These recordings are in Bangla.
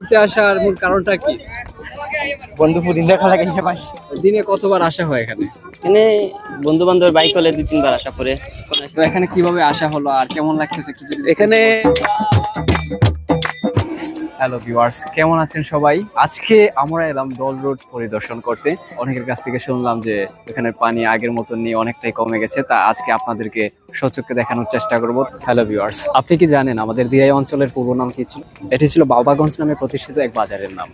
ঘুরতে আসার মূল কারণটা কি? বন্ধু পুরিন দেখা লাগে হিসেবে দিনে কতবার আসা হয় এখানে? এখানে বন্ধু বান্ধবের বাইক হলে দুই তিনবার আসা পরে। তো এখানে কীভাবে আসা হলো আর কেমন লাগতেছে এখানে হ্যালো ভিউয়ার্স, কেমন আছেন সবাই? আজকে আমরা এলাম ডল রোড পরিদর্শন করতে। অনেকের কাছ থেকে শুনলাম যে এখানে পানি আগের মতো নিয়ে অনেকটাই কমে গেছে। তা আজকে আপনাদেরকে সচক্ষে দেখানোর চেষ্টা করব। হ্যালো ভিউয়ার্স, আপনি কি জানেন আমাদের দিয়াই অঞ্চলের পূর্ব নাম কি ছিল? এটি ছিল বাবাগঞ্জ নামে প্রতিষ্ঠিত এক বাজারের নাম।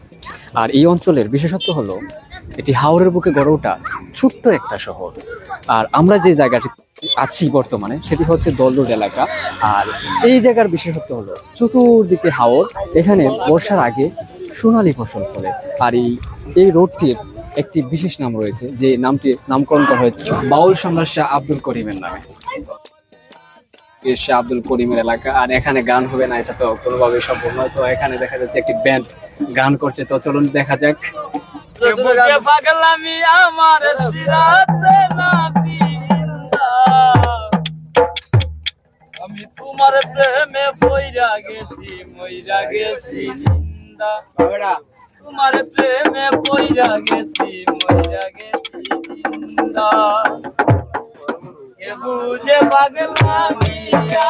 আর এই অঞ্চলের বিশেষত্ব হলো, এটি হাওড়ের বুকে গড়ে ওঠা ছোট্ট একটা শহর। আর আমরা যে জায়গাটি আছি বর্তমানে, সেটি হচ্ছে দলরোড এলাকা। আর এই জায়গার বিশেষত্ব হলো, চতুর্দিকে হাওর, এখানে বর্ষার আগে সোনালী ফসল ফলে। আর এই এই রোডটির একটি বিশেষ নাম রয়েছে, যে নামটি, নামকরণ করা হয়েছে বাউল সম্রাট শাহ আব্দুল করিমের নামে। শাহ আব্দুল করিমের এলাকা, আর এখানে গান হবে না, এটা তো কোনোভাবেই সম্ভব নয়। তো এখানে দেখা যাচ্ছে একটি ব্যান্ড গান করছে, তো চলুন দেখা যাক। আমার প্রেমে পইরা গেছি মইরা গেছি নিন্দা। তোমার প্রেমে পইরা গেছি মইরা গেছি নিন্দা। কে বুঝে পাগলামি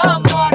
আমার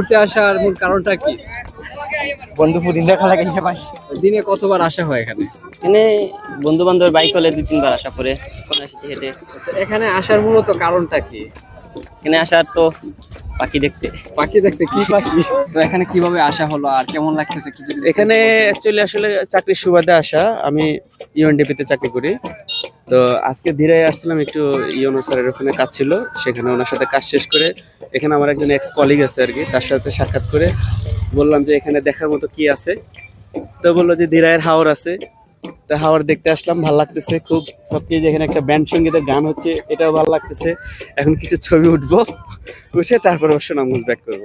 ঘুরতে আসার মূল কারণটা কি? বন্ধু পুরিন দেখা লাগে হিসেবে পাই দিনে কতবার আসা হয় এখানে? এখানে বন্ধু বান্ধবের বাইক হলে দুই তিনবার আসা পরে। হেঁটে। আচ্ছা, এখানে আসার মূলত কারণটা কি? এখানে আসার তো পাখি দেখতে। পাখি দেখতে কি পাখি? তো এখানে কীভাবে আসা হলো আর কেমন লাগতেছে কি এখানে অ্যাকচুয়ালি আসলে চাকরির সুবাদে আসা। আমি ইউএনডিপিতে চাকরি করি। তো আজকে ধীরে আসছিলাম একটু ইউনো স্যারের ওখানে কাজ ছিল, সেখানে ওনার সাথে কাজ শেষ করে এখানে আমার একজন এক্স কলিগ আছে আর কি, তার সাথে সাক্ষাৎ করে বললাম যে এখানে দেখার মতো কি আছে। তো বলল যে ধীরায়ের হাওর আছে। তো হাওর দেখতে আসলাম, ভালো লাগতেছে খুব। সবচেয়ে যে এখানে একটা ব্যান্ড সঙ্গীতের গান হচ্ছে, এটাও ভালো লাগতেছে। এখন কিছু ছবি উঠবো, উঠে তারপর অবশ্য নামাজ ব্যাক করব।